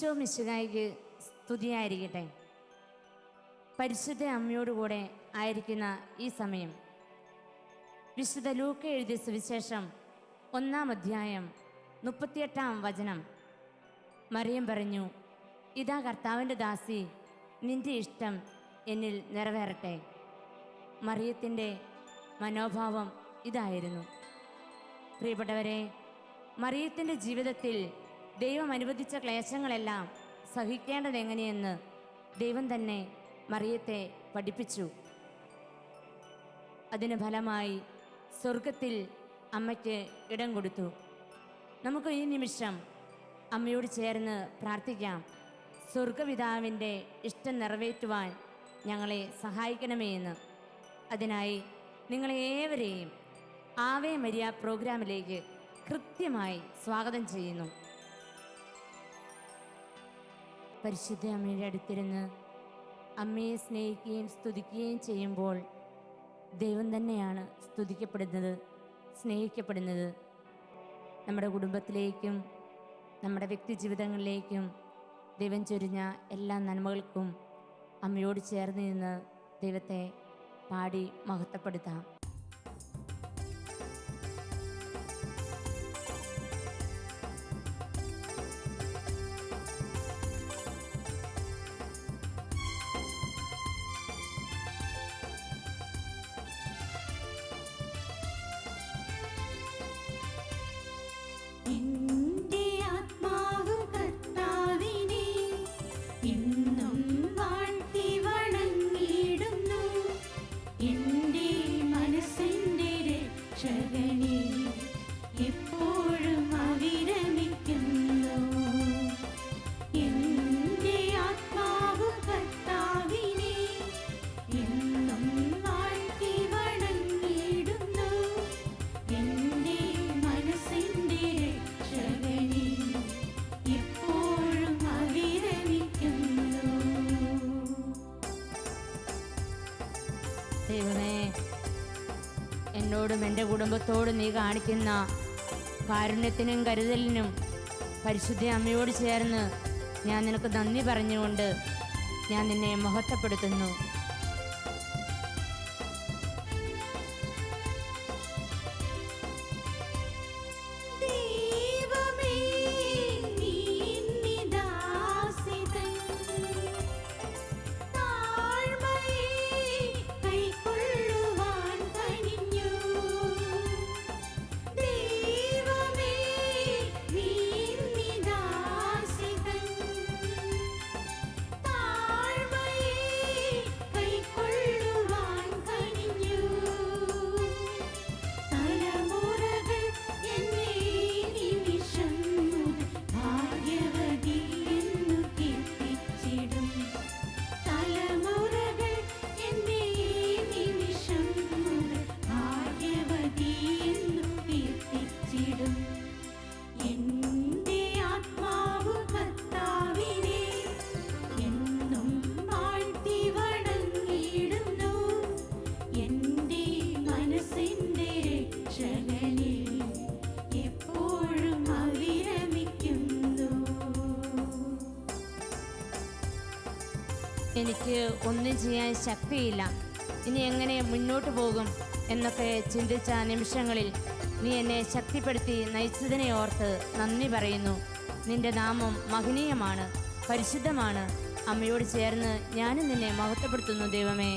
ഈശോ മിശുകായിക്ക് സ്തുതിയായിരിക്കട്ടെ. പരിശുദ്ധ അമ്മയോടുകൂടെ ആയിരിക്കുന്ന ഈ സമയം. വിശുദ്ധ ലൂക്ക എഴുതിയ സുവിശേഷം ഒന്നാം അധ്യായം മുപ്പത്തിയെട്ടാം വചനം. മറിയം പറഞ്ഞു ഇതാ കർത്താവിന്റെ ദാസി നിന്റെ ഇഷ്ടം എന്നിൽ നിറവേറട്ടെ. മറിയത്തിന്റെ മനോഭാവം ഇതായിരുന്നു. പ്രിയപ്പെട്ടവരെ മറിയത്തിന്റെ ജീവിതത്തിൽ ദൈവം അനുവദിച്ച ക്ലേശങ്ങളെല്ലാം സഹിക്കേണ്ടത് എങ്ങനെയെന്ന് ദൈവം തന്നെ മറിയത്തെ പഠിപ്പിച്ചു. അതിന് ഫലമായി സ്വർഗത്തിൽ അമ്മയ്ക്ക് ഇടം കൊടുത്തു. നമുക്ക് ഈ നിമിഷം അമ്മയോട് ചേർന്ന് പ്രാർത്ഥിക്കാം. സ്വർഗപിതാവിന്റെ ഇഷ്ടം നിറവേറ്റുവാൻ ഞങ്ങളെ സഹായിക്കണമേ എന്ന്. അതിനായി നിങ്ങളെ ഏവരെയും ആവേ മരിയ പ്രോഗ്രാമിലേക്ക് കൃത്യമായി സ്വാഗതം ചെയ്യുന്നു. പരിശുദ്ധ അമ്മയുടെ അടുത്തിരുന്ന് അമ്മയെ സ്നേഹിക്കുകയും സ്തുതിക്കുകയും ചെയ്യുമ്പോൾ ദൈവം തന്നെയാണ് സ്തുതിക്കപ്പെടുന്നത് സ്നേഹിക്കപ്പെടുന്നത്. നമ്മുടെ കുടുംബത്തിലേക്കും നമ്മുടെ വ്യക്തി ജീവിതങ്ങളിലേക്കും ദൈവം ചൊരിഞ്ഞ എല്ലാ നന്മകൾക്കും അമ്മയോട് ചേർന്ന് നിന്ന് ദൈവത്തെ പാടി മഹത്വപ്പെടുത്താം. എന്റെ കുടുംബത്തോട് നീ കാണിക്കുന്ന കാരുണ്യത്തിനും കരുതലിനും പരിശുദ്ധ അമ്മയോട് ചേർന്ന് ഞാൻ നിനക്ക് നന്ദി പറഞ്ഞുകൊണ്ട് ഞാൻ നിന്നെ മഹത്വപ്പെടുത്തുന്നു. എനിക്ക് ഒന്നും ചെയ്യാൻ ശക്തിയില്ല. ഇനി എങ്ങനെ മുന്നോട്ട് പോകും എന്നൊക്കെ ചിന്തിച്ച നിമിഷങ്ങളിൽ നീ എന്നെ ശക്തിപ്പെടുത്തി നയിച്ചതിനെ ഓർത്ത് നന്ദി പറയുന്നു. നിന്റെ നാമം മഹനീയമാണ് പരിശുദ്ധമാണ്. അമ്മയോട് ചേർന്ന് ഞാനും നിന്നെ മഹത്വപ്പെടുത്തുന്നു ദൈവമേ.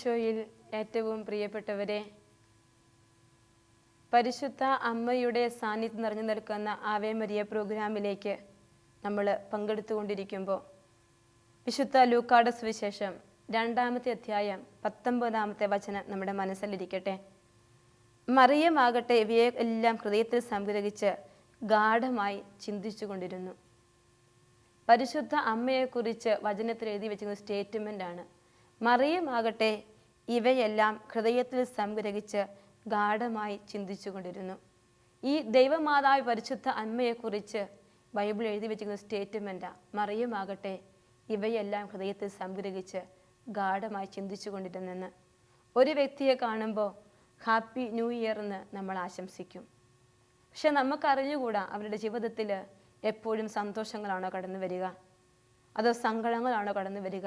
ഈശോയിൽ ഏറ്റവും പ്രിയപ്പെട്ടവരെ പരിശുദ്ധ അമ്മയുടെ സാന്നിധ്യം നിറഞ്ഞു നിൽക്കുന്ന ആവേ മരിയ പ്രോഗ്രാമിലേക്ക് നമ്മൾ പങ്കെടുത്തുകൊണ്ടിരിക്കുമ്പോൾ വിശുദ്ധ ലൂക്കാട് സുവിശേഷം രണ്ടാമത്തെ അധ്യായം പത്തൊമ്പതാമത്തെ വചനം നമ്മുടെ മനസ്സിലിരിക്കട്ടെ മറിയമാകട്ടെ ഇവയെ എല്ലാം ഹൃദയത്തിൽ സംഗ്രഹിച്ച് ഗാഠമായി ചിന്തിച്ചു കൊണ്ടിരുന്നു. പരിശുദ്ധ അമ്മയെക്കുറിച്ച് വചനത്തിൽ എഴുതി വെച്ചിരുന്ന സ്റ്റേറ്റ്മെന്റ് ആണ് മറിയമാകട്ടെ ഇവയെല്ലാം ഹൃദയത്തിൽ സംഗ്രഹിച്ച് ഗാഠമായി ചിന്തിച്ചുകൊണ്ടിരുന്നു. ഈ ദൈവമാതാവ് പരിശുദ്ധ അമ്മയെക്കുറിച്ച് ബൈബിൾ എഴുതി വെച്ചിരിക്കുന്ന സ്റ്റേറ്റ്മെന്റാണ് മറിയുമാകട്ടെ ഇവയെല്ലാം ഹൃദയത്തിൽ സംഗ്രഹിച്ച് ഗാഠമായി ചിന്തിച്ചു കൊണ്ടിരുന്നെന്ന് ഒരു വ്യക്തിയെ കാണുമ്പോൾ ഹാപ്പി ന്യൂ ഇയർ എന്ന് നമ്മൾ ആശംസിക്കും. പക്ഷെ നമുക്കറിഞ്ഞുകൂടാ അവരുടെ ജീവിതത്തിൽ എപ്പോഴും സന്തോഷങ്ങളാണോ കടന്നു വരിക? അതോ സങ്കടങ്ങളാണോ കടന്നു വരിക?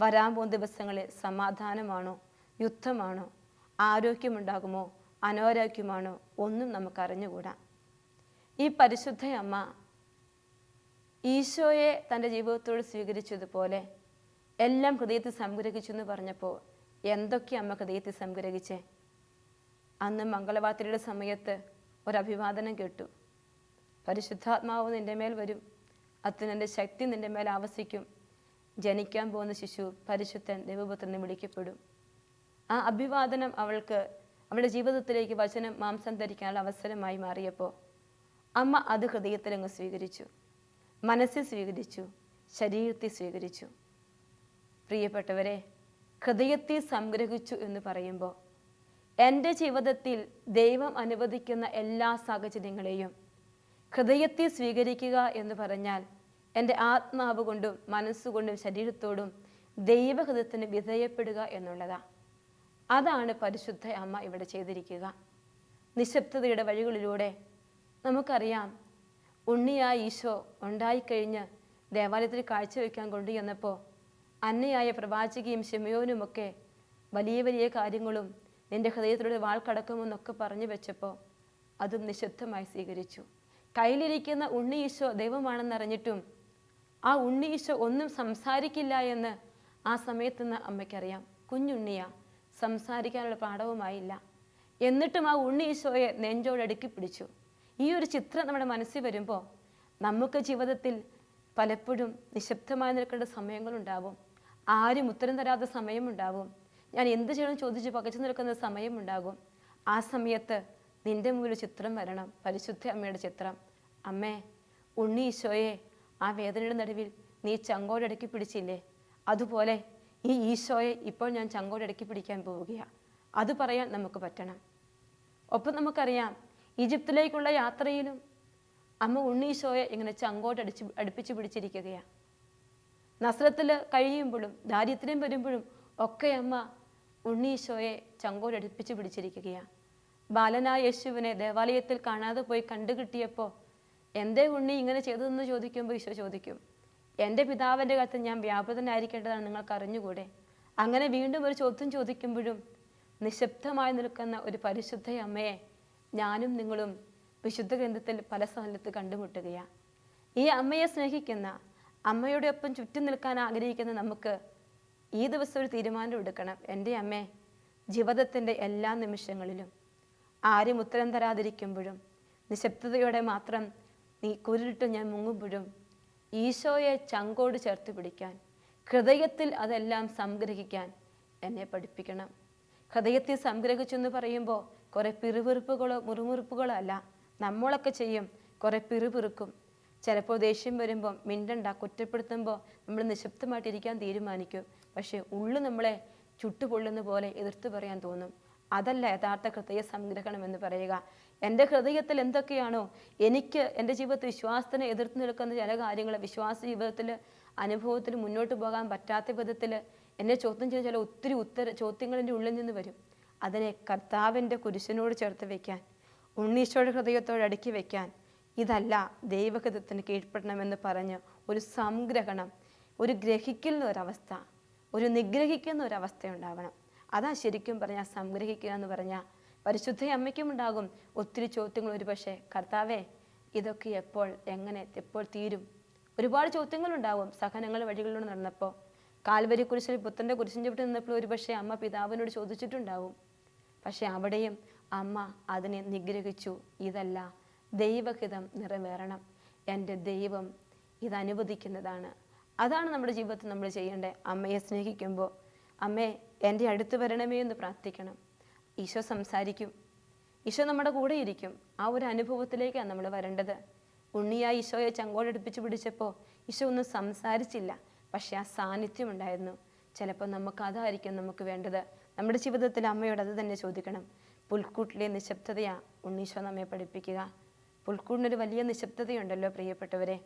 വരാൻ പോകുന്ന ദിവസങ്ങളിൽ സമാധാനമാണോ? യുദ്ധമാണോ? ആരോഗ്യമുണ്ടാകുമോ? അനാരോഗ്യമാണോ? ഒന്നും നമുക്കറിഞ്ഞുകൂടാ. ഈ പരിശുദ്ധയമ്മ ഈശോയെ തന്റെ ജീവിതത്തോട് സ്വീകരിച്ചതുപോലെ എല്ലാം ഹൃദയത്തിൽ സംഗ്രഹിച്ചു എന്ന് പറഞ്ഞപ്പോൾ എന്തൊക്കെ അമ്മ ഹൃദയത്തിൽ സംഗ്രഹിച്ചേ? അന്ന് മംഗളവാർത്തയുടെ സമയത്ത് ഒരഭിവാദനം കേട്ടു. പരിശുദ്ധാത്മാവ് നിന്റെ മേൽ വരും. അത്തിനെന്റെ ശക്തി നിന്റെ മേൽ ആവസിക്കും. ജനിക്കാൻ പോകുന്ന ശിശു പരിശുദ്ധൻ ദൈവപുത്രൻ എന്ന് വിളിക്കപ്പെടും. ആ അഭിവാദനം അവൾക്ക് അവളുടെ ജീവിതത്തിലേക്ക് വചനം മാംസം ധരിക്കാനുള്ള അവസരമായി മാറിയപ്പോൾ അമ്മ അത് ഹൃദയത്തിലങ്ങ് സ്വീകരിച്ചു. മനസ്സിൽ സ്വീകരിച്ചു. ശരീരത്തിൽ സ്വീകരിച്ചു. പ്രിയപ്പെട്ടവരെ ഹൃദയത്തിൽ സംഗ്രഹിച്ചു എന്ന് പറയുമ്പോൾ എന്റെ ജീവിതത്തിൽ ദൈവം അനുവദിക്കുന്ന എല്ലാ സാഹചര്യങ്ങളെയും ഹൃദയത്തിൽ സ്വീകരിക്കുക എന്ന് പറഞ്ഞാൽ എന്റെ ആത്മാവ് കൊണ്ടും മനസ്സുകൊണ്ടും ശരീരത്തോടും ദൈവഹൃദയത്തിന് വിധേയപ്പെടുക എന്നുള്ളതാണ് അതാണ് പരിശുദ്ധ അമ്മ ഇവിടെ ചെയ്തിരിക്കുക. നിശബ്ദതയുടെ വഴികളിലൂടെ നമുക്കറിയാം ഉണ്ണിയായ ഈശോ ഉണ്ടായിക്കഴിഞ്ഞ് ദേവാലയത്തിൽ കാഴ്ചവെക്കാൻ കൊണ്ടുചെന്നപ്പോൾ അന്നയായ പ്രവാചകിയും ഷെമിയോനുമൊക്കെ വലിയ വലിയ കാര്യങ്ങളും നിന്റെ ഹൃദയത്തിലൂടെ വാൾ കടക്കുമെന്നൊക്കെ പറഞ്ഞു വെച്ചപ്പോൾ അതും നിശബ്ദമായി സ്വീകരിച്ചു. കയ്യിലിരിക്കുന്ന ഉണ്ണി ഈശോ ദൈവമാണെന്നറിഞ്ഞിട്ടും ആ ഉണ്ണി ഈശോ ഒന്നും സംസാരിക്കില്ല എന്ന് ആ സമയത്തുനിന്ന് അമ്മയ്ക്കറിയാം. കുഞ്ഞുണ്ണിയ സംസാരിക്കാനുള്ള പാഠവുമായില്ല. എന്നിട്ടും ആ ഉണ്ണി ഈശോയെ നെഞ്ചോടടുക്കി പിടിച്ചു. ഈ ഒരു ചിത്രം നമ്മുടെ മനസ്സിൽ വരുമ്പോൾ നമുക്ക് ജീവിതത്തിൽ പലപ്പോഴും നിശബ്ദമായി നിൽക്കേണ്ട സമയങ്ങളുണ്ടാവും. ആരും ഉത്തരം തരാത്ത സമയമുണ്ടാവും. ഞാൻ എന്ത് ചെയ്യണം ചോദിച്ച് പകച്ചു നിൽക്കുന്ന സമയമുണ്ടാകും. ആ സമയത്ത് നിന്റെ മുമ്പിൽ ചിത്രം വരണം. പരിശുദ്ധ അമ്മയുടെ ചിത്രം. അമ്മേ ഉണ്ണി ഈശോയെ ആ വേദനയുടെ നടുവിൽ നീ ചങ്കോടടക്കി പിടിച്ചില്ലേ? അതുപോലെ ഈ ഈശോയെ ഇപ്പോൾ ഞാൻ ചങ്കോടടക്കി പിടിക്കാൻ പോവുകയാണ് അത് പറയാൻ നമുക്ക് പറ്റണം. ഒപ്പം നമുക്കറിയാം ഈജിപ്തിലേക്കുള്ള യാത്രയിലും അമ്മ ഉണ്ണീശോയെ ഇങ്ങനെ ചങ്കോട്ട് അടിച്ച് അടുപ്പിച്ച് പിടിച്ചിരിക്കുകയാണ് നസ്രത്തിൽ കഴിയുമ്പോഴും ദാരിദ്ര്യം വരുമ്പോഴും ഒക്കെ അമ്മ ഉണ്ണീശോയെ ചങ്കോടടുപ്പിച്ച് പിടിച്ചിരിക്കുകയാണ് ബാലനായ യേശുവിനെ ദേവാലയത്തിൽ കാണാതെ പോയി കണ്ടു കിട്ടിയപ്പോൾ എന്തേ ഉണ്ണി ഇങ്ങനെ ചെയ്തതെന്ന് ചോദിക്കുമ്പോൾ ഈശോ ചോദിക്കും. എന്റെ പിതാവിന്റെ കാലത്ത് ഞാൻ വ്യാപൃതനായിരിക്കേണ്ടതാണ് നിങ്ങൾക്ക് അറിഞ്ഞുകൂടെ? അങ്ങനെ വീണ്ടും ഒരു ചോദ്യം ചോദിക്കുമ്പോഴും നിശബ്ദമായി നിൽക്കുന്ന ഒരു പരിശുദ്ധ അമ്മയെ ഞാനും നിങ്ങളും വിശുദ്ധ ഗ്രന്ഥത്തിൽ പല സ്ഥലത്ത് കണ്ടുമുട്ടുകയാണ് ഈ അമ്മയെ സ്നേഹിക്കുന്ന അമ്മയുടെ ഒപ്പം ചുറ്റും നിൽക്കാൻ ആഗ്രഹിക്കുന്ന നമുക്ക് ഈ ദിവസം ഒരു തീരുമാനം എടുക്കണം. എന്റെ അമ്മേ ജീവിതത്തിന്റെ എല്ലാ നിമിഷങ്ങളിലും ആരും ഉത്തരം തരാതിരിക്കുമ്പോഴും നിശബ്ദതയോടെ മാത്രം നീ കുരുട്ട് ഞാൻ മുങ്ങുമ്പോഴും ഈശോയെ ചങ്കോട് ചേർത്ത് പിടിക്കാൻ ഹൃദയത്തിൽ അതെല്ലാം സംഗ്രഹിക്കാൻ എന്നെ പഠിപ്പിക്കണം. ഹൃദയത്തിൽ സംഗ്രഹിച്ചു എന്ന് പറയുമ്പോൾ കുറേ പിറുപിറുപ്പുകളോ മുറുമുറുപ്പുകളോ അല്ല നമ്മളൊക്കെ ചെയ്യും കുറേ പിറുപിറുക്കും. ചിലപ്പോൾ ദേഷ്യം വരുമ്പോൾ മിണ്ടണ്ട കുറ്റപ്പെടുത്തുമ്പോൾ നമ്മൾ നിശബ്ദമായിട്ടിരിക്കാൻ തീരുമാനിക്കും. പക്ഷേ ഉള്ളു നമ്മളെ ചുട്ടുപൊള്ളുന്ന പോലെ എതിർത്ത് പറയാൻ തോന്നും. അതല്ല യഥാർത്ഥ ഹൃദയ സംഗ്രഹണം എന്ന് പറയുക. എന്റെ ഹൃദയത്തിൽ എന്തൊക്കെയാണോ എനിക്ക് എന്റെ ജീവിതത്തിൽ വിശ്വാസത്തിന് എതിർത്ത് നിൽക്കുന്ന ചില കാര്യങ്ങൾ വിശ്വാസ ജീവിതത്തിൽ അനുഭവത്തിൽ മുന്നോട്ട് പോകാൻ പറ്റാത്ത വിധത്തിൽ എന്നെ ചോദ്യം ചെയ്യുന്ന ചില ഒത്തിരി ഉത്തര ചോദ്യങ്ങൾ എന്റെ ഉള്ളിൽ നിന്ന് വരും. അതിനെ കർത്താവിന്റെ കുരിശിനോട് ചേർത്ത് വയ്ക്കാൻ ഉണ്ണീശോയുടെ ഹൃദയത്തോട് അടുക്കി വയ്ക്കാൻ ഇതല്ല ദൈവഹിതത്തിന് കീഴ്പ്പെടണമെന്ന് പറഞ്ഞ് ഒരു സംഗ്രഹണം ഒരു ഗ്രഹിക്കുന്ന ഒരവസ്ഥ ഒരു നിഗ്രഹിക്കുന്ന ഒരവസ്ഥ ഉണ്ടാവണം. അതാ ശരിക്കും പറഞ്ഞാൽ സംഗ്രഹിക്കുക എന്ന് പറഞ്ഞാൽ പരിശുദ്ധ അമ്മയ്ക്കും ഉണ്ടാകും. ഒത്തിരി ചോദ്യങ്ങൾ ഒരു പക്ഷേ കർത്താവേ ഇതൊക്കെ എപ്പോൾ എങ്ങനെ എപ്പോൾ തീരും? ഒരുപാട് ചോദ്യങ്ങളുണ്ടാവും സഹനങ്ങൾ വഴികളിലൂടെ നടന്നപ്പോൾ കാൽവരി കുരിശിൽ പുത്രന്റെ കുരിശിന്റെ വിട്ട് നിന്നപ്പോൾ ഒരു പക്ഷേ അമ്മ പിതാവിനോട് ചോദിച്ചിട്ടുണ്ടാവും. പക്ഷെ അവിടെയും അമ്മ അതിനെ നിഗ്രഹിച്ചു. ഇതല്ല ദൈവഹിതം നിറവേറണം. എന്റെ ദൈവം ഇതനുവദിക്കുന്നതാണ് അതാണ് നമ്മുടെ ജീവിതത്തിൽ നമ്മൾ ചെയ്യേണ്ടത്. അമ്മയെ സ്നേഹിക്കുമ്പോൾ അമ്മേ എന്റെ അടുത്ത് വരണമേ എന്ന് പ്രാർത്ഥിക്കണം. ഈശോ സംസാരിക്കും. ഈശോ നമ്മുടെ കൂടെ ഇരിക്കും. ആ ഒരു അനുഭവത്തിലേക്കാണ് നമ്മൾ വരേണ്ടത്. ഉണ്ണിയായി ഈശോയെ ചങ്കോടടുപ്പിച്ച് പിടിച്ചപ്പോൾ ഈശോ ഒന്നും സംസാരിച്ചില്ല. പക്ഷെ ആ സാന്നിധ്യം ഉണ്ടായിരുന്നു ചിലപ്പോൾ നമുക്ക് അതായിരിക്കും നമുക്ക് വേണ്ടത്. നമ്മുടെ ജീവിതത്തിൽ അമ്മയോട് അത് തന്നെ ചോദിക്കണം. പുൽക്കൂട്ടിലെ നിശബ്ദതയാണ് ഉണ്ണീശോ നമ്മെ പഠിപ്പിക്കുക. പുൽക്കൂടിനൊരു വലിയ നിശബ്ദതയുണ്ടല്ലോ പ്രിയപ്പെട്ടവരെ.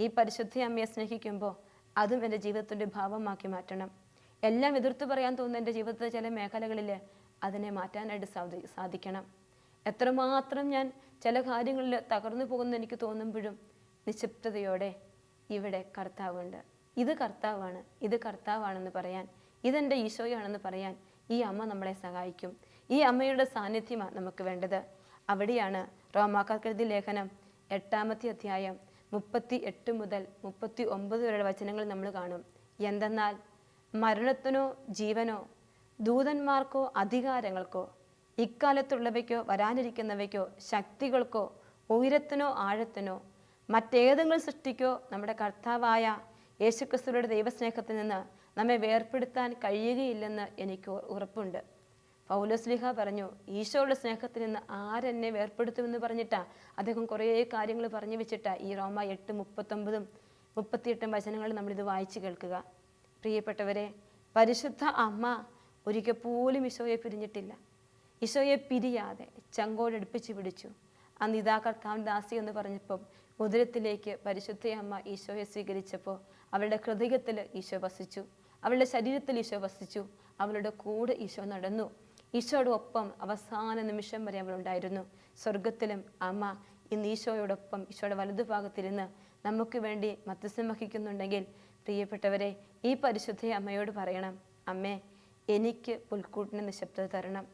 ഈ പരിശുദ്ധി അമ്മയെ സ്നേഹിക്കുമ്പോൾ അതും എന്റെ ജീവിതത്തിന്റെ ഭാവമാക്കി മാറ്റണം. എല്ലാം എതിർത്ത് പറയാൻ തോന്നുന്ന എന്റെ ജീവിതത്തിലെ ചില മേഖലകളിൽ അതിനെ മാറ്റാനായിട്ട് സാധി സാധിക്കണം. എത്രമാത്രം ഞാൻ ചില കാര്യങ്ങളിൽ തകർന്നു പോകുന്ന എനിക്ക് തോന്നുമ്പോഴും നിശബ്ദതയോടെ ഇവിടെ കർത്താവുണ്ട്. ഇത് കർത്താവാണ് ഇത് കർത്താവാണെന്ന് പറയാൻ ഇതെന്റെ ഈശോയാണെന്ന് പറയാൻ ഈ അമ്മ നമ്മളെ സഹായിക്കും. ഈ അമ്മയുടെ സാന്നിധ്യമാണ് നമുക്ക് വേണ്ടത്. അവിടെയാണ് റോമാക്കാർക്കെഴുതി ലേഖനം എട്ടാമത്തെ അധ്യായം മുപ്പത്തി എട്ട് മുതൽ മുപ്പത്തി ഒമ്പത് വരെയുള്ള വചനങ്ങൾ നമ്മൾ കാണും. എന്തെന്നാൽ മരണത്തിനോ ജീവനോ ദൂതന്മാർക്കോ അധികാരങ്ങൾക്കോ ഇക്കാലത്തുള്ളവയ്ക്കോ വരാനിരിക്കുന്നവയ്ക്കോ ശക്തികൾക്കോ ഉയരത്തിനോ ആഴത്തിനോ മറ്റേതെങ്കിലും സൃഷ്ടിക്കോ നമ്മുടെ കർത്താവായ യേശുക്രിസ്തുവിയുടെ ദൈവസ്നേഹത്തിൽ നിന്ന് നമ്മെ വേർപ്പെടുത്താൻ കഴിയുകയില്ലെന്ന് എനിക്ക് ഉറപ്പുണ്ട്. പൗലോസ്ലിഹ പറഞ്ഞു ഈശോയുടെ സ്നേഹത്തിൽ നിന്ന് ആരെന്നെ വേർപ്പെടുത്തുമെന്ന് പറഞ്ഞിട്ടാ അദ്ദേഹം കുറേ കാര്യങ്ങൾ പറഞ്ഞു വെച്ചിട്ടാ ഈ റോമ എട്ട് മുപ്പത്തൊമ്പതും മുപ്പത്തിയെട്ടും വചനങ്ങൾ നമ്മളിത് വായിച്ചു കേൾക്കുക. പ്രിയപ്പെട്ടവരെ പരിശുദ്ധ അമ്മ ഒരിക്കൽ പോലും ഈശോയെ പിരിഞ്ഞിട്ടില്ല. ഈശോയെ പിരിയാതെ ചങ്കോടടുപ്പിച്ച് പിടിച്ചു. അന്ന് ഇതാ കർത്താവിൻ ദാസി എന്ന് പറഞ്ഞപ്പം ഉദരത്തിലേക്ക് പരിശുദ്ധ അമ്മ ഈശോയെ സ്വീകരിച്ചപ്പോൾ അവളുടെ ഹൃദയത്തിൽ ഈശോ വസിച്ചു. അവളുടെ ശരീരത്തിൽ ഈശോ വസിച്ചു. അവളുടെ കൂടെ ഈശോ നടന്നു. ഈശോയുടെ ഒപ്പം അവസാന നിമിഷം വരെ അവളുണ്ടായിരുന്നു സ്വർഗത്തിലും അമ്മ ഇന്ന് ഈശോയോടൊപ്പം ഈശോയുടെ വലതുഭാഗത്തിരുന്ന് നമുക്ക് വേണ്ടി മധ്യസ്ഥം വഹിക്കുന്നുണ്ടെങ്കിൽ പ്രിയപ്പെട്ടവരെ ഈ പരിശുദ്ധ അമ്മയോട് പറയണം അമ്മേ എനിക്ക് പുൽക്കൂട്ടിന് നിശബ്ദത തരണം.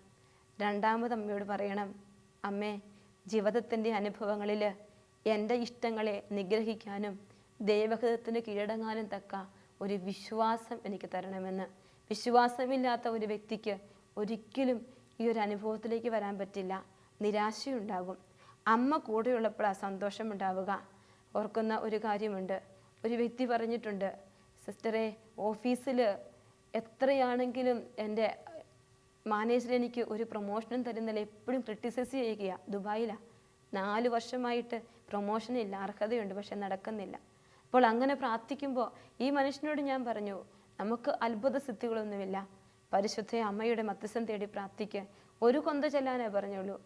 രണ്ടാമത് അമ്മയോട് പറയണം അമ്മേ ജീവിതത്തിന്റെ അനുഭവങ്ങളിൽ എന്റെ ഇഷ്ടങ്ങളെ നിഗ്രഹിക്കാനും ദൈവഹിതത്തിന് കീഴടങ്ങാനും തക്ക ഒരു വിശ്വാസം എനിക്ക് തരണമെന്ന്. വിശ്വാസമില്ലാത്ത ഒരു വ്യക്തിക്ക് ഒരിക്കലും ഈ ഒരു അനുഭവത്തിലേക്ക് വരാൻ പറ്റില്ല. നിരാശയുണ്ടാകും. അമ്മ കൂടെയുള്ളപ്പോൾ കൂടെയുള്ളപ്പോഴാണ് സന്തോഷമുണ്ടാവുക. ഓർക്കുന്ന ഒരു കാര്യമുണ്ട്. ഒരു വ്യക്തി പറഞ്ഞിട്ടുണ്ട് സിസ്റ്ററെ ഓഫീസിൽ എത്രയാണെങ്കിലും എന്റെ മാനേജർ എനിക്ക് ഒരു പ്രൊമോഷനും തരുന്നില്ല. എപ്പോഴും ക്രിട്ടിസൈസ് ചെയ്യുകയാണ് ദുബായിലാണ് നാല് വർഷമായിട്ട് പ്രൊമോഷൻ ഇല്ല അർഹതയുണ്ട് പക്ഷെ നടക്കുന്നില്ല. അപ്പോൾ അങ്ങനെ പ്രാർത്ഥിക്കുമ്പോൾ ഈ മനുഷ്യനോട് ഞാൻ പറഞ്ഞു നമുക്ക് അത്ഭുത സിദ്ധികളൊന്നുമില്ല പരിശുദ്ധ അമ്മയുടെ മധ്യസ്ഥം തേടി പ്രാർത്ഥിക്കുക ഒരു കൊന്ത ചെല്ലാനേ പറഞ്ഞുള്ളൂ.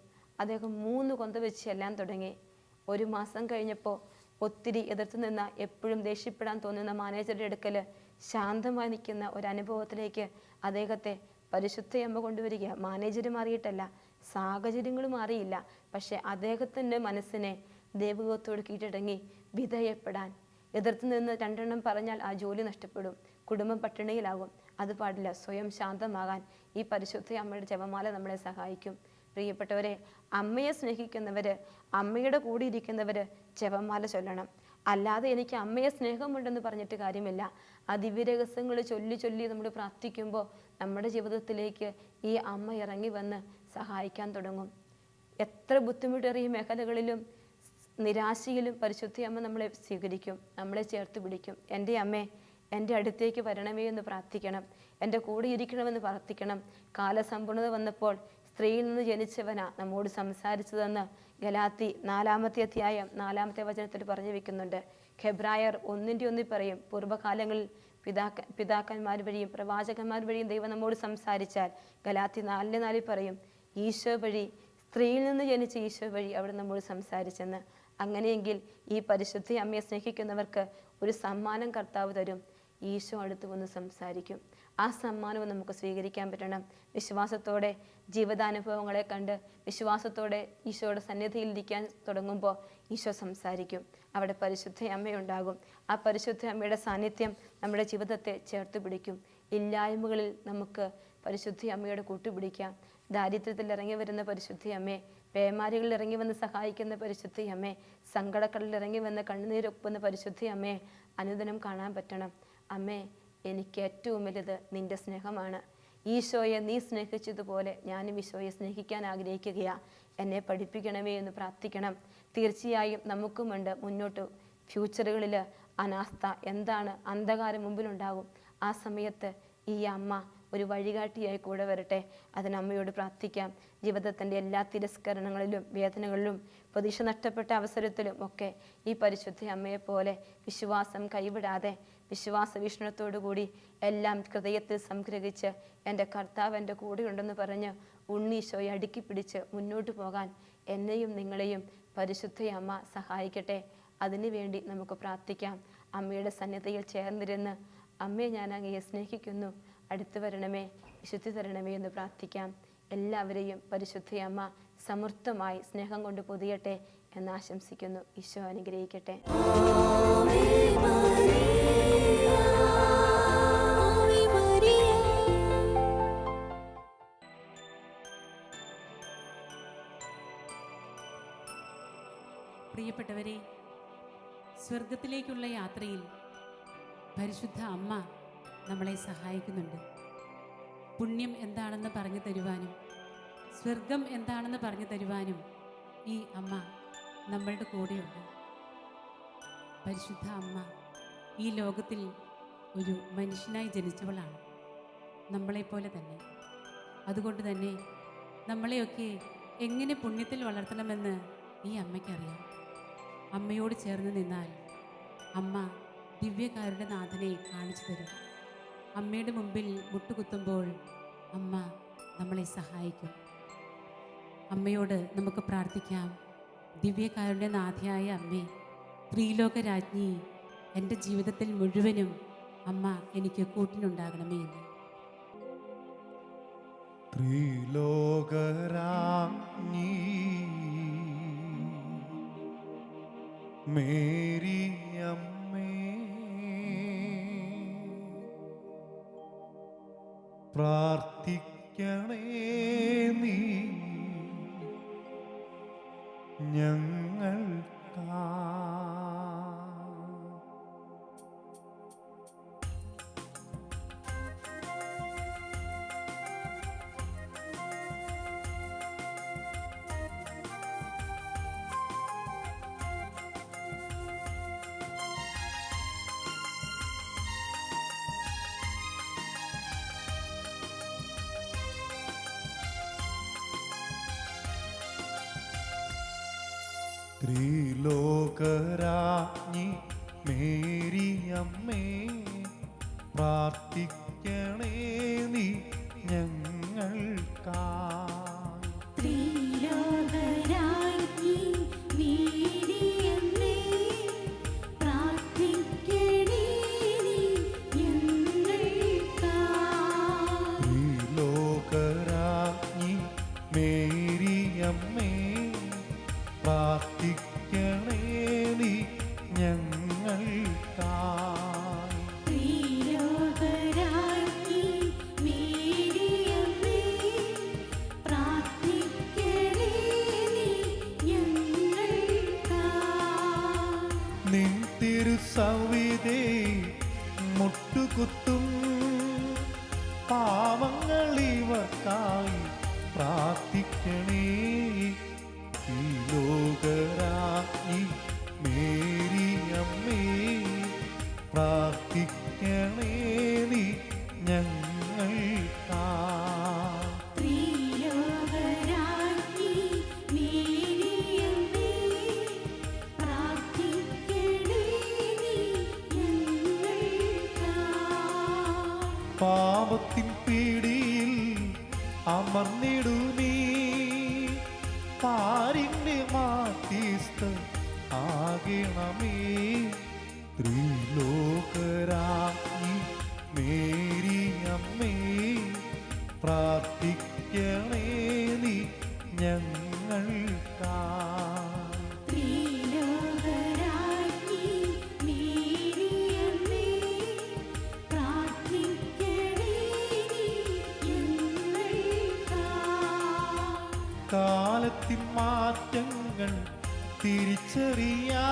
അദ്ദേഹം മൂന്ന് കൊന്ത വെച്ച് ചെല്ലാൻ തുടങ്ങി. ഒരു മാസം കഴിഞ്ഞപ്പോൾ ഒത്തിരി എതിർത്ത് നിന്ന എപ്പോഴും ദേഷ്യപ്പെടാൻ തോന്നുന്ന മാനേജറുടെ അടുക്കൽ ശാന്തമായി നിൽക്കുന്ന ഒരു അനുഭവത്തിലേക്ക് അദ്ദേഹത്തെ പരിശുദ്ധയമ്മ കൊണ്ടുവരിക. മാനേജർ മാറിയിട്ടല്ല സാഹചര്യങ്ങൾ മാറിയില്ല പക്ഷെ അദ്ദേഹത്തിന്റെ മനസ്സിനെ ദൈവകത്തോട് കീഴടങ്ങി വിധേയപ്പെടാൻ. എതിർത്ത് നിന്ന് രണ്ടെണ്ണം പറഞ്ഞാൽ ആ ജോലി നഷ്ടപ്പെടും. കുടുംബം പട്ടിണിയിലാകും. അത് പാടില്ല. സ്വയം ശാന്തമാകാൻ ഈ പരിശുദ്ധ അമ്മയുടെ ജപമാല നമ്മളെ സഹായിക്കും. പ്രിയപ്പെട്ടവരെ അമ്മയെ സ്നേഹിക്കുന്നവർ അമ്മയുടെ കൂടെ ഇരിക്കുന്നവർ ജപമാല ചൊല്ലണം. അല്ലാതെ എനിക്ക് അമ്മയെ സ്നേഹമുണ്ടെന്ന് പറഞ്ഞിട്ട് കാര്യമില്ല. ആ ദിവ്യരഹസ്യങ്ങൾ ചൊല്ലി ചൊല്ലി നമ്മൾ പ്രാർത്ഥിക്കുമ്പോൾ നമ്മുടെ ജീവിതത്തിലേക്ക് ഈ അമ്മ ഇറങ്ങി വന്ന് സഹായിക്കാൻ തുടങ്ങും. എത്ര ബുദ്ധിമുട്ടേറിയ മേഖലകളിലും നിരാശയിലും പരിശുദ്ധി അമ്മ നമ്മളെ സ്വീകരിക്കും നമ്മളെ ചേർത്ത് പിടിക്കും. എന്റെ അമ്മേ എന്റെ അടുത്തേക്ക് വരണമേ എന്ന് പ്രാർത്ഥിക്കണം. എന്റെ കൂടെ ഇരിക്കണമെന്ന് പ്രാർത്ഥിക്കണം. കാലസമ്പൂർണത വന്നപ്പോൾ സ്ത്രീയിൽ നിന്ന് ജനിച്ചവനാ നമ്മോട് സംസാരിച്ചതെന്ന് ഗലാത്തി നാലാമത്തെ അധ്യായം നാലാമത്തെ വചനത്തിൽ പറഞ്ഞു വെക്കുന്നുണ്ട്. ഖെബ്രായർ ഒന്നിന്റെ ഒന്നിൽ പറയും പൂർവകാലങ്ങളിൽ പിതാക്ക പിതാക്കന്മാർ വഴിയും പ്രവാചകന്മാർ വഴിയും ദൈവം നമ്മോട് സംസാരിച്ചാൽ ഗലാത്തി നാലിന്റെ നാലിൽ പറയും ഈശോ വഴി സ്ത്രീയിൽ നിന്ന് ജനിച്ച ഈശോ വഴി അവിടെ നമ്മോട് സംസാരിച്ചെന്ന്. അങ്ങനെയെങ്കിൽ ഈ പരിശുദ്ധി അമ്മയെ സ്നേഹിക്കുന്നവർക്ക് ഒരു സമ്മാനം കർത്താവ് തരും. ഈശോ അടുത്ത് വന്ന് സംസാരിക്കും. ആ സമ്മാനവും നമുക്ക് സ്വീകരിക്കാൻ പറ്റണം. വിശ്വാസത്തോടെ ജീവിതാനുഭവങ്ങളെ കണ്ട് വിശ്വാസത്തോടെ ഈശോയുടെ സന്നിധിയിൽ ഇരിക്കാൻ തുടങ്ങുമ്പോൾ ഈശോ സംസാരിക്കും. അവിടെ പരിശുദ്ധ അമ്മയുണ്ടാകും. ആ പരിശുദ്ധ അമ്മയുടെ സാന്നിധ്യം നമ്മുടെ ജീവിതത്തെ ചേർത്ത് പിടിക്കും. ഇല്ലായ്മകളിൽ നമുക്ക് പരിശുദ്ധ അമ്മയുടെ കൂട്ടുപിടിക്കാം. ദാരിദ്ര്യത്തിൽ ഇറങ്ങി വരുന്ന പരിശുദ്ധ അമ്മേ പേമാരികളിൽ ഇറങ്ങി വന്ന് സഹായിക്കുന്ന പരിശുദ്ധ അമ്മേ സങ്കടക്കടലിൽ ഇറങ്ങി വന്ന് കണ്ണുനീരൊപ്പുന്ന പരിശുദ്ധ അമ്മയെ അനുദിനം കാണാൻ പറ്റണം. അമ്മേ എനിക്ക് ഏറ്റവും വലുത് നിന്റെ സ്നേഹമാണ്. ഈശോയെ നീ സ്നേഹിച്ചതുപോലെ ഞാനും ഈശോയെ സ്നേഹിക്കാൻ ആഗ്രഹിക്കുകയാണ് എന്നെ പഠിപ്പിക്കണമേ എന്ന് പ്രാർത്ഥിക്കണം. തീർച്ചയായും നമുക്കുമുണ്ട് മുന്നോട്ട്. ഫ്യൂച്ചറുകളിൽ അനാസ്ഥ എന്താണ്? അന്ധകാരം മുമ്പിലുണ്ടാകും. ആ സമയത്ത് ഈ അമ്മ ഒരു വഴികാട്ടിയായി കൂടെ വരട്ടെ. അതിന് അമ്മയോട് പ്രാർത്ഥിക്കാം. ജീവിതത്തിന്റെ എല്ലാ തിരസ്കരണങ്ങളിലും വേദനകളിലും പ്രതീക്ഷ നഷ്ടപ്പെട്ട അവസരത്തിലും ഒക്കെ ഈ പരിശുദ്ധ അമ്മയെപ്പോലെ വിശ്വാസം കൈവിടാതെ വിശ്വാസ കൂടി എല്ലാം ഹൃദയത്തിൽ സംഗ്രഹിച്ച് എന്റെ കർത്താവ് എന്റെ കൂടെയുണ്ടെന്ന് പറഞ്ഞ് ഉണ്ണീശോയെ അടുക്കി പിടിച്ച് മുന്നോട്ട് പോകാൻ എന്നെയും നിങ്ങളെയും പരിശുദ്ധയമ്മ സഹായിക്കട്ടെ. അതിനുവേണ്ടി നമുക്ക് പ്രാർത്ഥിക്കാം. അമ്മയുടെ സന്നിധിയിൽ ചേർന്നിരുന്ന് അമ്മയെ ഞാൻ അങ്ങയെ സ്നേഹിക്കുന്നു. അടുത്തു വരണമേ വിശുദ്ധി തരണമേ എന്ന് പ്രാർത്ഥിക്കാം. എല്ലാവരെയും പരിശുദ്ധയമ്മ സമൃദ്ധമായി സ്നേഹം കൊണ്ട് പൊതിയട്ടെ. എന്ന് ആശംസിക്കുന്നു. ഈശോ അനുഗ്രഹിക്കട്ടെ. പ്രിയപ്പെട്ടവരെ സ്വർഗത്തിലേക്കുള്ള യാത്രയിൽ പരിശുദ്ധ അമ്മ നമ്മളെ സഹായിക്കുന്നുണ്ട്. പുണ്യം എന്താണെന്ന് പറഞ്ഞു തരുവാനും സ്വർഗം എന്താണെന്ന് പറഞ്ഞു തരുവാനും ഈ അമ്മ നമ്മളുടെ കൂടെയുണ്ട്. പരിശുദ്ധ അമ്മ ഈ ലോകത്തിൽ ഒരു മനുഷ്യനായി ജനിച്ചവളാണ്. നമ്മളെപ്പോലെ തന്നെ. അതുകൊണ്ട് തന്നെ നമ്മളെയൊക്കെ എങ്ങനെ പുണ്യത്തിൽ വളർത്തണമെന്ന് ഈ അമ്മയ്ക്കറിയാം. അമ്മയോട് ചേർന്ന് നിന്നാൽ അമ്മ ദിവ്യകാരുടെ നാഥനെ കാണിച്ചു തരും. അമ്മയുടെ മുമ്പിൽ മുട്ടുകുത്തുമ്പോൾ അമ്മ നമ്മളെ സഹായിക്കും. അമ്മയോട് നമുക്ക് പ്രാർത്ഥിക്കാം. ദിവ്യകാരുടെ നാഥയായ അമ്മേ ത്രിലോകരാജ്ഞി എന്റെ ജീവിതത്തിൽ മുഴുവനും അമ്മ എനിക്ക് കൂട്ടിനുണ്ടാകണമേ എന്ന്. ത്രിലോകരാജ്ഞി മേരി അമ്മേ പ്രാർത്ഥിക്കണേ നീ. ഞങ്ങൾക്കാ മേരിയമ്മേ പ്രാർത്ഥിക്കണേ നീ ഞങ്ങൾക്കായി പാവങ്ങളിവർക്കായി പ്രാർത്ഥിക്കണേ. ഈ ലോകരാജ്ഞി പ്രാർത്ഥിക്കണേ നീ ഞങ്ങൾക്കായി. കാലത്തിൻ മാറ്റങ്ങൾ തിരിച്ചറിയാ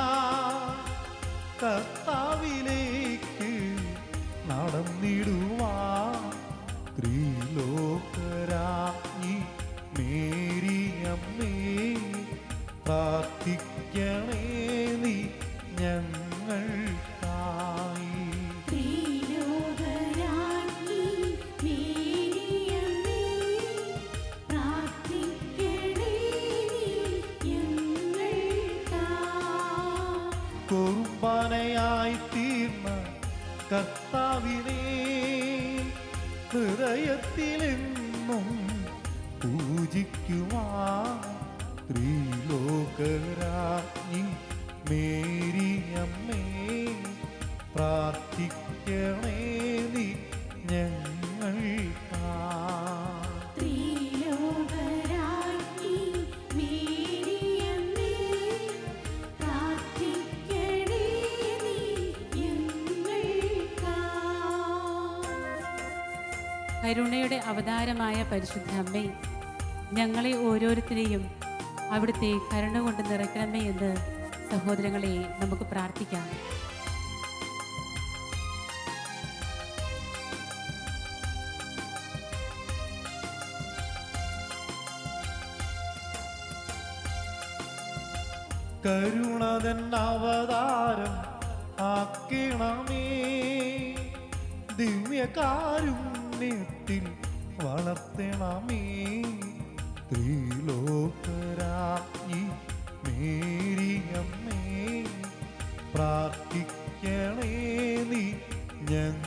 കർത്താവിലേക്ക് നടന്നിടുവാ തീർന്ന കർത്താവിനെ ഹൃദയത്തിലെന്നും പൂജിക്കുവാൻ ത്രിലോകരാജ്ഞി മേരിയമ്മേ. പരിശുദ്ധ അമ്മേ ഞങ്ങളെ ഓരോരുത്തരെയും അവിടുത്തെ കരുണ കൊണ്ട് നിറയ്ക്കണമേ എന്ന് സഹോദരങ്ങളെ നമുക്ക് പ്രാർത്ഥിക്കാം. കരുണതൻ അവതാരം ആക്കിണമേ ദിവ്യകാരുണ്യത്തിൽ വളർത്തണമേ. ത്രിലോകരാജ്ഞി മേരിയമ്മേ പ്രാർത്ഥിക്കണേ നീ ഞങ്ങൾക്കാ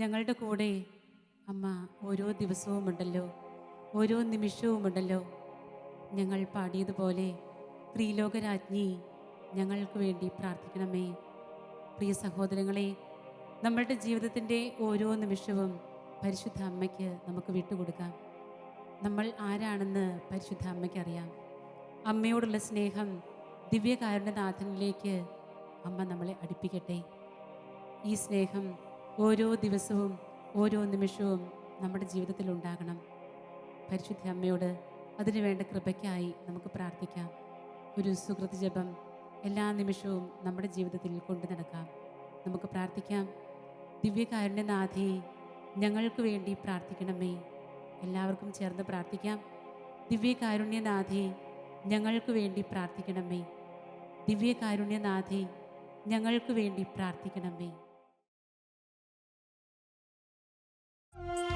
ഞങ്ങളുടെ കൂടെ അമ്മ ഓരോ ദിവസവും ഉണ്ടല്ലോ ഓരോ നിമിഷവും ഉണ്ടല്ലോ ഞങ്ങൾ പാടിയതുപോലെ ത്രിലോകരാജ്ഞി ഞങ്ങൾക്ക് വേണ്ടി പ്രാർത്ഥിക്കണമേ. പ്രിയ സഹോദരങ്ങളെ നമ്മളുടെ ജീവിതത്തിന്റെ ഓരോ നിമിഷവും പരിശുദ്ധ അമ്മയ്ക്ക് നമുക്ക് വിട്ടുകൊടുക്കാം. നമ്മൾ ആരാണെന്ന് പരിശുദ്ധ അമ്മയ്ക്ക് അറിയാം. അമ്മയോടുള്ള സ്നേഹം ദിവ്യകാരുണ്യനാഥനിലേക്ക് അമ്മ നമ്മളെ അടുപ്പിക്കട്ടെ. ഈ സ്നേഹം ഓരോ ദിവസവും ഓരോ നിമിഷവും നമ്മുടെ ജീവിതത്തിൽ ഉണ്ടാകണം. പരിശുദ്ധ അമ്മയോട് അതിനുവേണ്ട കൃപയ്ക്കായി നമുക്ക് പ്രാർത്ഥിക്കാം. ഒരു സുഹൃത്ത് ജപം എല്ലാ നിമിഷവും നമ്മുടെ ജീവിതത്തിൽ കൊണ്ടു നടക്കാം. നമുക്ക് പ്രാർത്ഥിക്കാം. ദിവ്യകാരുണ്യനാഥേ ഞങ്ങൾക്ക് വേണ്ടി പ്രാർത്ഥിക്കണമേ. എല്ലാവർക്കും ചേർന്ന് പ്രാർത്ഥിക്കാം. ദിവ്യകാരുണ്യനാഥേ ഞങ്ങൾക്ക് വേണ്ടി പ്രാർത്ഥിക്കണമേ. ദിവ്യകാരുണ്യനാഥേ ഞങ്ങൾക്ക് വേണ്ടി പ്രാർത്ഥിക്കണമേ. Thank you.